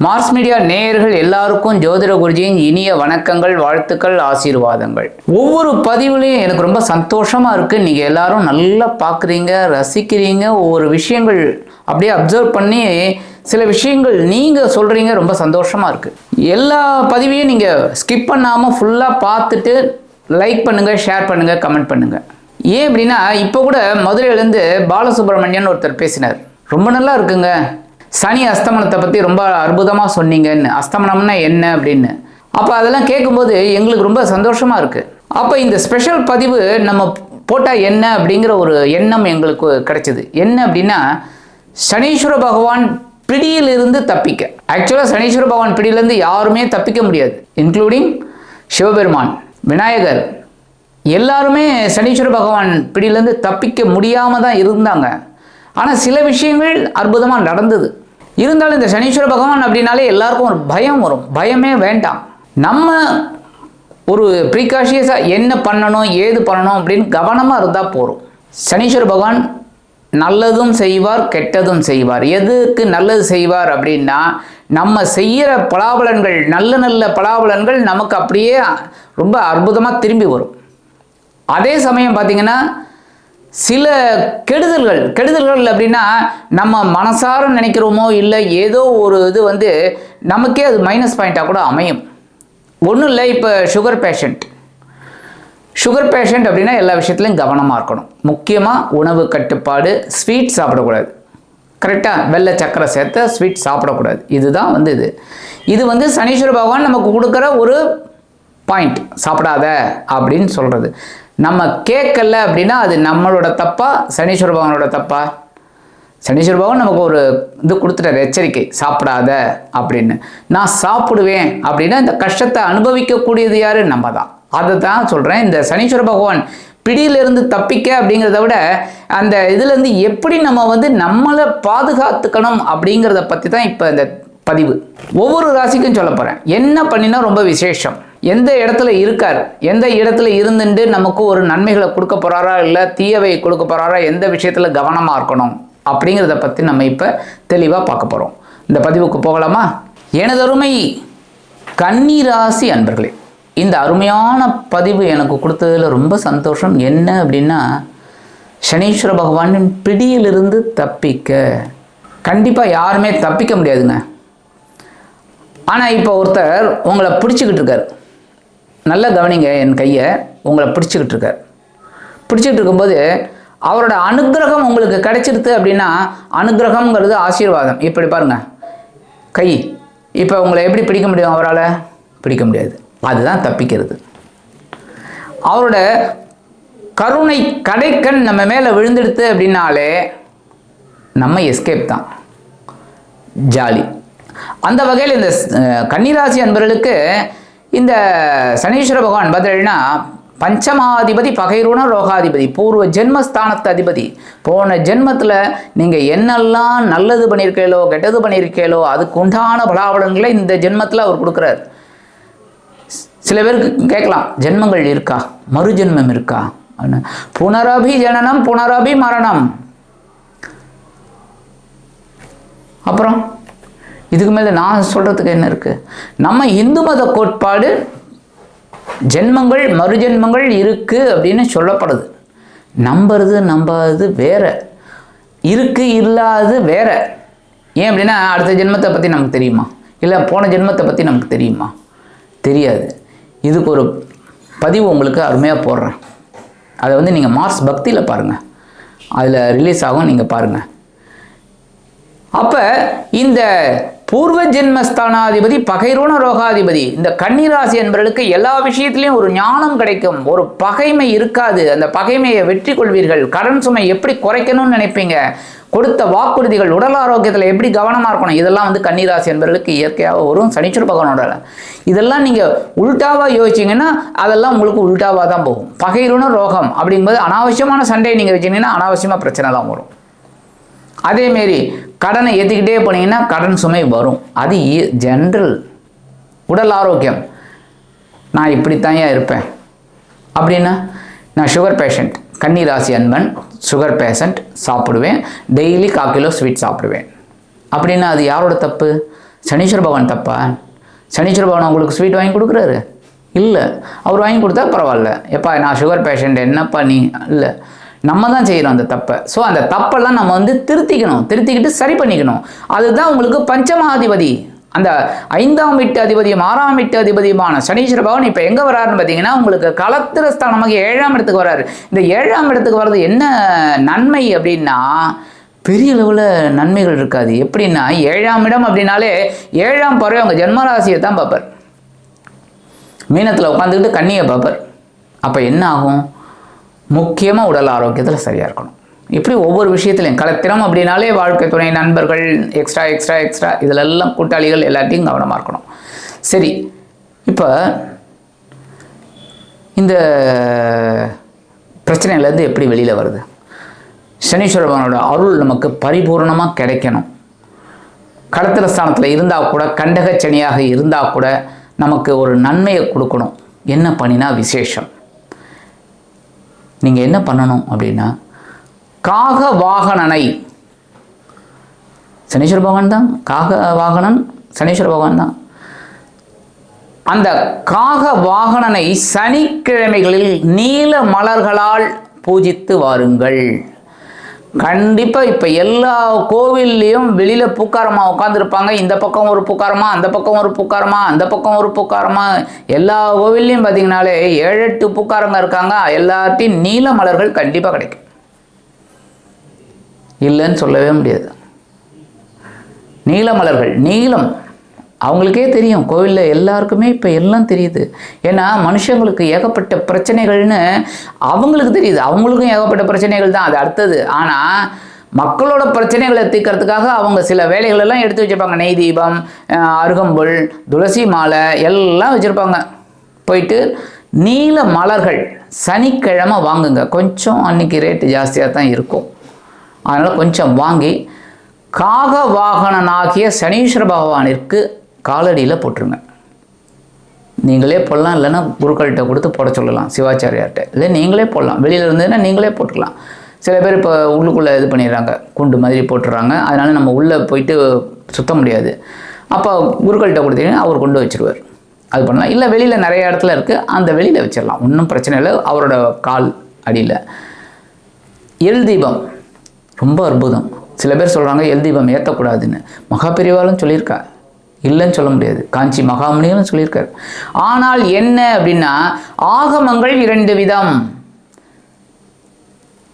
Mars media நேயர்கள் எல்லாருக்கும் ஜோதிட குருஜியின் இனிய வணக்கங்கள் வாழ்த்துக்கள் ஆசீர்வாதங்கள். ஒவ்வொரு பதிவுலையும் எனக்கு ரொம்ப சந்தோஷமா இருக்கு. நீங்க எல்லாரும் நல்லா பார்க்குறீங்க ரசிக்கிறீங்க. ஒவ்வொரு விஷயங்கள் அப்படியே அப்சர்வ் பண்ணி சில விஷயங்கள் நீங்க சொல்றீங்க ரொம்ப சந்தோஷமா இருக்கு. எல்லா பதிவையும் நீங்க ஸ்கிப் பண்ணாம ஃபுல்லா பார்த்துட்டு லைக் பண்ணுங்க ஷேர் பண்ணுங்க கமெண்ட் பண்ணுங்க. ஏன் அப்படின்னா இப்போ கூட மதுரையிலேருந்து பாலசுப்ரமணியன் ஒருத்தர் பேசினார். ரொம்ப நல்லா இருக்குங்க. சனி அஸ்தமனத்தை பற்றி ரொம்ப அற்புதமாக சொன்னீங்கன்னு. அஸ்தமனம்னா என்ன அப்படின்னு. அப்போ அதெல்லாம் கேட்கும்போது எங்களுக்கு ரொம்ப சந்தோஷமாக இருக்குது அப்போ இந்த ஸ்பெஷல் பதிவு நம்ம போட்டால் என்ன அப்படிங்கிற ஒரு எண்ணம் எங்களுக்கு கிடைச்சிது. என்ன அப்படின்னா சனீஸ்வர பகவான் பிடியிலிருந்து தப்பிக்க. ஆக்சுவலாக சனீஸ்வர பகவான் பிடியிலேருந்து யாருமே தப்பிக்க முடியாது. இன்க்ளூடிங் சிவபெருமான் விநாயகர். எல்லாருமே சனீஸ்வர பகவான் பிடியிலேருந்து தப்பிக்க முடியாமல் தான் இருந்தாங்க. ஆனால் சில விஷயங்கள் அற்புதமாக நடந்தது. இருந்தாலும் இந்த சனீஸ்வர பகவான் அப்படின்னாலே எல்லாருக்கும் ஒரு பயம் வரும். பயமே வேண்டாம். நம்ம ஒரு ப்ரீகாஷியஸாக என்ன பண்ணணும் ஏது பண்ணணும் அப்படின்னு கவனமாக இருந்தால் போகிறோம் சனீஸ்வர பகவான் நல்லதும் செய்வார் கெட்டதும் செய்வார். எதுக்கு நல்லது செய்வார் அப்படின்னா நம்ம செய்கிற பலாபலன்கள் நல்ல நல்ல பலாபலன்கள் நமக்கு அப்படியே ரொம்ப அற்புதமாக திரும்பி வரும். அதே சமயம் பார்த்திங்கன்னா சில கெடுதல்கள் கெடுதல்கள் அப்படின்னா நம்ம மனசார நினைக்கிறோமோ இல்லை ஏதோ ஒரு இது வந்து நமக்கே அது மைனஸ் பாயிண்ட்டாக கூட அமையும். ஒன்றும் இல்லை இப்போ சுகர் பேஷண்ட் சுகர் பேஷண்ட் அப்படின்னா எல்லா விஷயத்துலையும் கவனமாக இருக்கணும். முக்கியமாக உணவு கட்டுப்பாடு ஸ்வீட் சாப்பிடக்கூடாது. கரெக்டாக வெள்ளை சக்கரை சேர்த்த ஸ்வீட் சாப்பிடக்கூடாது. இதுதான் வந்து இது. இது வந்து சனீஸ்வர பகவான் நமக்கு கொடுக்குற ஒரு பாயிண்ட் சாப்பிடாத அப்படின்னு சொல்கிறது நம்ம கேட்கல அப்படின்னா அது நம்மளோட தப்பா சனீஸ்வர பகவானோட தப்பா? சனீஸ்வர பகவான் நமக்கு ஒரு இது கொடுத்துட்டார் எச்சரிக்கை. சாப்பிடாத அப்படின்னு. நான் சாப்பிடுவேன் அப்படின்னா இந்த கஷ்டத்தை அனுபவிக்கக்கூடியது யாரு? நம்ம தான் அதை தான் சொல்கிறேன் இந்த சனீஸ்வர பகவான் பிடியிலிருந்து தப்பிக்க அப்படிங்கிறத விட அந்த இதுலேருந்து எப்படி நம்ம வந்து நம்மளை பாதுகாத்துக்கணும் அப்படிங்கிறத பற்றி தான் இப்போ இந்த பதிவு. ஒவ்வொரு ராசிக்கும் சொல்ல போகிறேன் என்ன பண்ணினா ரொம்ப விசேஷம். எந்த இடத்துல இருக்கார் எந்த இடத்துல இருந்துட்டு நமக்கு ஒரு நன்மைகளை கொடுக்க போகிறாரா இல்லை தீயவை கொடுக்க போகிறாரா எந்த விஷயத்தில் கவனமாக இருக்கணும் அப்படிங்கிறத பற்றி நம்ம இப்போ தெளிவாக பார்க்க போகிறோம் இந்த பதிவுக்கு போகலாமா? எனதருமை கன்னிராசி அன்பர்களே இந்த அருமையான பதிவு எனக்கு கொடுத்ததில் ரொம்ப சந்தோஷம். என்ன அப்படின்னா சனீஸ்வர பகவானின் பிடியிலிருந்து தப்பிக்க. கண்டிப்பாக யாருமே தப்பிக்க முடியாதுங்க. ஆனால் இப்போ ஒருத்தர் உங்களை பிடிச்சிக்கிட்டு இருக்கார். நல்லா கவனிங்க என் கையை. உங்களை பிடிச்சிக்கிட்டு இருக்கார். பிடிச்சிக்கிட்டு இருக்கும்போது அவரோட அனுக்கிரகம் உங்களுக்கு கிடைச்சிருது அப்படின்னா அனுக்கிரகம்ங்கிறது ஆசீர்வாதம். இப்படி பாருங்க. கை இப்போ உங்களை எப்படி பிடிக்க முடியும் அவரால்? பிடிக்க முடியாது. அதுதான் தப்பிக்கிறது. அவரோட கருணை கடைக்கண் நம்ம மேலே விழுந்துடுத்து அப்படின்னாலே நம்ம எஸ்கேப் தான். ஜாலி. அந்த வகையில் இந்த கன்னிராசி அன்பர்களுக்கு இந்த சனீஸ்வர பகவான் பதில்னா பஞ்சமாதிபதி பகைருண ரோகாதிபதி பூர்வ ஜென்மஸ்தானத்து அதிபதி. போன ஜென்மத்தில் நீங்கள் என்னெல்லாம் நல்லது பண்ணியிருக்கீங்களோ கெட்டது பண்ணியிருக்கீங்களோ அதுக்கு உண்டான பலாபலன்களை இந்த ஜென்மத்தில் அவர் கொடுக்குறார். சில பேருக்கு கேட்கலாம் ஜென்மங்கள் இருக்கா? மறு ஜென்மம் இருக்கா? புனரபி ஜனனம் புனரபி மரணம் அப்புறம்? இதுக்கு மேலே நான் சொல்கிறதுக்கு என்ன இருக்குது நம்ம இந்து மத கோட்பாடு ஜென்மங்கள் மறுஜென்மங்கள் இருக்குது அப்படின்னு சொல்லப்படுது. நம்புறது நம்பாதது வேற. இருக்கு இல்லாதது வேற. ஏன் அப்படின்னா அடுத்த ஜென்மத்தை பற்றி நமக்கு தெரியுமா? இல்லை போன ஜென்மத்தை பற்றி நமக்கு தெரியுமா? தெரியாது. இதுக்கு ஒரு பதிவு உங்களுக்கு அருமையாக போடுறேன். அதை வந்து நீங்கள் மார்ஸ் பக்தியில் பாருங்கள் அதில் ரிலீஸ் ஆகும் நீங்கள் பாருங்கள் அப்போ இந்த பூர்வ ஜென்மஸ்தானாதிபதி பகைரோண ரோகாதிபதி. இந்த கன்னிராசி என்பவர்களுக்கு எல்லா விஷயத்திலையும் ஒரு ஞானம் கிடைக்கும். ஒரு பகைமை இருக்காது. அந்த பகைமையை வெற்றி கொள்வீர்கள். கடன் சுமை எப்படி குறைக்கணும்னு நினைப்பீங்க? கொடுத்த வாக்குறுதிகள் உடல் ஆரோக்கியத்தில் எப்படி கவனமாக இருக்கணும்? இதெல்லாம் வந்து கன்னிராசி என்பவர்களுக்கு இயற்கையாக வரும். சனிச்சுர் பகவானோட இதெல்லாம் நீங்கள் உள்டாவாக யோசிச்சிங்கன்னா அதெல்லாம் உங்களுக்கு உள்டாவாக தான் போகும். பகைரூன ரோகம் அப்படிங்கும்போது அனாவசியமான சண்டையை நீங்கள் வச்சிங்கன்னா அனாவசியமாக பிரச்சனை தான் வரும். அதேமாரி கடனை ஏற்றிக்கிட்டே போனீங்கன்னா கடன் சுமை வரும். அது ஜென்ரல் உடல் ஆரோக்கியம். நான் இப்படித்தான் இருப்பேன். அப்படின்னா நான் சுகர் பேஷண்ட் கன்னிராசி அன்பன் சுகர் பேஷண்ட் சாப்பிடுவேன். டெய்லி கால் கிலோ ஸ்வீட் சாப்பிடுவேன். அப்படின்னா அது யாரோட தப்பு? சனீஸ்வர பவன் தப்பா? சனீஸ்வர பவன் உங்களுக்கு ஸ்வீட் வாங்கி கொடுக்குறாரு? இல்லை. அவர் வாங்கி கொடுத்தா பரவாயில்ல. எப்பா நான் சுகர் பேஷண்ட் என்னப்பா நீ? இல்லை. நம்ம தான் செய்கிறோம் அந்த தப்பை. ஸோ அந்த தப்பெல்லாம் நம்ம வந்து திருத்திக்கணும். திருத்திக்கிட்டு சரி பண்ணிக்கணும். அதுதான் உங்களுக்கு பஞ்சமாதிபதி. அந்த ஐந்தாம் வீட்டு அதிபதியும் ஆறாம் வீட்டு அதிபதியுமான சனீஸ்வர பகவான் இப்போ எங்கே வராருன்னு பார்த்தீங்கன்னா உங்களுக்கு கலத்திர ஸ்தானமாக ஏழாம் இடத்துக்கு வராரு இந்த ஏழாம் இடத்துக்கு வர்றது என்ன நன்மை அப்படின்னா பெரிய அளவில் நன்மைகள் இருக்காது. எப்படின்னா ஏழாம் இடம் அப்படின்னாலே ஏழாம் பறவை அவங்க ஜென்மராசியை தான் பார்ப்பார். மீனத்தில் உட்காந்துக்கிட்டு கண்ணியை பார்ப்பார். அப்போ என்ன ஆகும்? முக்கியமாக உடல் ஆரோக்கியத்தில் சரியாக இருக்கணும். இப்படி ஒவ்வொரு விஷயத்துலையும் கலத்திரம் அப்படின்னாலே வாழ்க்கை துணை நண்பர்கள் எக்ஸ்ட்ரா எக்ஸ்ட்ரா எக்ஸ்ட்ரா இதில் எல்லாம் கூட்டாளிகள் எல்லாத்தையும் கவனமாக இருக்கணும். சரி இப்போ இந்த பிரச்சனையிலேருந்து எப்படி வெளியில் வருது? சனீஸ்வர பகவானோட அருள் நமக்கு பரிபூர்ணமாக கிடைக்கணும். களத்திர ஸ்தானத்தில் இருந்தால் கூட கண்டக சனியாக இருந்தால் கூட நமக்கு ஒரு நன்மையை கொடுக்கணும். என்ன பண்ணினா விசேஷம். நீங்கள் என்ன பண்ணணும் அப்படின்னா காக வாகனனை சனீஸ்வர பகவான் தான் காக வாகனன் சனீஸ்வர பகவான் தான். அந்த காக வாகனனை சனிக்கிழமைகளில் நீல மலர்களால் பூஜித்து வாருங்கள். கண்டிப்பாக இப்போ எல்லா கோவில்லையும் வெளியில் பூக்காரமாக உட்காந்துருப்பாங்க இந்த பக்கம் ஒரு பூக்காரமா அந்த பக்கம் ஒரு பூக்காரமா அந்த பக்கம் ஒரு பூக்காரமா. எல்லா கோவில்லையும் பார்த்தீங்கனாலே ஏழு எட்டு பூக்காரங்க இருக்காங்க. எல்லாத்தையும் நீல மலர்கள் கண்டிப்பாக கிடைக்கும். இல்லைன்னு சொல்லவே முடியாது. நீல மலர்கள் நீலம். அவங்களுக்கே தெரியும். கோவிலில் எல்லாருக்குமே இப்போ எல்லாம் தெரியுது. ஏன்னா மனுஷங்களுக்கு ஏகப்பட்ட பிரச்சனைகள்னு அவங்களுக்கு தெரியுது. அவங்களுக்கும் ஏகப்பட்ட பிரச்சனைகள் தான். அது அடுத்தது. ஆனால் மக்களோட பிரச்சனைகளை தீர்க்கறதுக்காக அவங்க சில வேலைகளெல்லாம் எடுத்து வச்சுருப்பாங்க. நெய் தீபம் அருகம்புல் துளசி மாலை எல்லாம் வச்சுருப்பாங்க. போயிட்டு நீல மலர்கள் சனிக்கிழமை வாங்குங்க. கொஞ்சம் அன்னைக்கு ரேட்டு ஜாஸ்தியாக தான் இருக்கும். அதனால் கொஞ்சம் வாங்கி காக வாகனனாகிய சனீஸ்வர பகவானிற்கு காலடியில் போட்டுருங்க. நீங்களே போடலாம் இல்லைன்னா குருக்கள்கிட்ட கொடுத்து போட சொல்லலாம் சிவாச்சாரியார்கிட்ட. இல்லை நீங்களே போடலாம். வெளியில் இருந்ததுன்னா நீங்களே போட்டுக்கலாம். சில பேர் இப்போ உள்ளுக்குள்ளே இது பண்ணிடுறாங்க குண்டு மாதிரி போட்டுடுறாங்க. அதனால் நம்ம உள்ளே போயிட்டு சுத்த முடியாது. அப்போ குருக்கள்கிட்ட கொடுத்தீங்கன்னா அவர் கொண்டு வச்சிருவார். அது பண்ணலாம். இல்லை வெளியில் நிறைய இடத்துல இருக்குது அந்த வெளியில் வச்சிடலாம். ஒன்றும் பிரச்சனை இல்லை. அவரோட கால் அடியில். எல் தீபம். ரொம்ப அற்புதம். சில பேர் சொல்கிறாங்க எல் தீபம் ஏற்றக்கூடாதுன்னு மகாபெரிவாலும் சொல்லியிருக்கா இல்லைன்னு சொல்ல முடியாது. காஞ்சி மகாமுனிகளும் சொல்லியிருக்காரு. ஆனால் என்ன அப்படின்னா ஆகமங்கள் இரண்டு விதம்.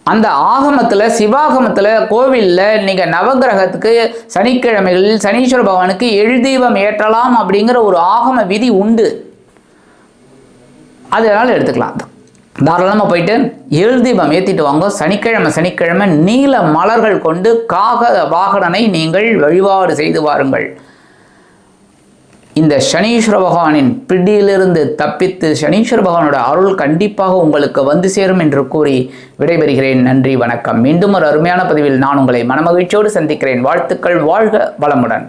அந்த ஆகமத்தில் சிவாகமத்தில் கோவிலில் நீங்கள் நவகிரகத்துக்கு சனிக்கிழமைகளில் சனீஸ்வர பகவானுக்கு எழுதீபம் ஏற்றலாம் அப்படிங்கிற ஒரு ஆகம விதி உண்டு. அதனால் எடுத்துக்கலாம். தாராளமாக போயிட்டு எழுதீபம் ஏற்றிட்டு வாங்க. சனிக்கிழமை சனிக்கிழமை நீல மலர்கள் கொண்டு காக வாகனனை நீங்கள் வழிபாடு செய்து வாருங்கள். இந்த சனீஸ்வர பகவானின் பிடியிலிருந்து தப்பித்து சனீஸ்வர பகவானோட அருள் கண்டிப்பாக உங்களுக்கு வந்து சேரும் என்று கூறி விடைபெறுகிறேன். நன்றி வணக்கம். மீண்டும் ஒரு அருமையான பதிவில் நான் உங்களை மனமகிழ்ச்சியோடு சந்திக்கிறேன். வாழ்த்துக்கள் வாழ்க வளமுடன்.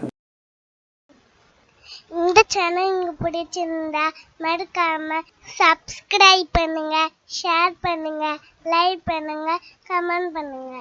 இந்த சேனல் உங்களுக்கு பிடிச்சிருந்தா மறக்காம சப்ஸ்கிரைப் பண்ணுங்க ஷேர் பண்ணுங்க லைக் பண்ணுங்க கமெண்ட் பண்ணுங்க.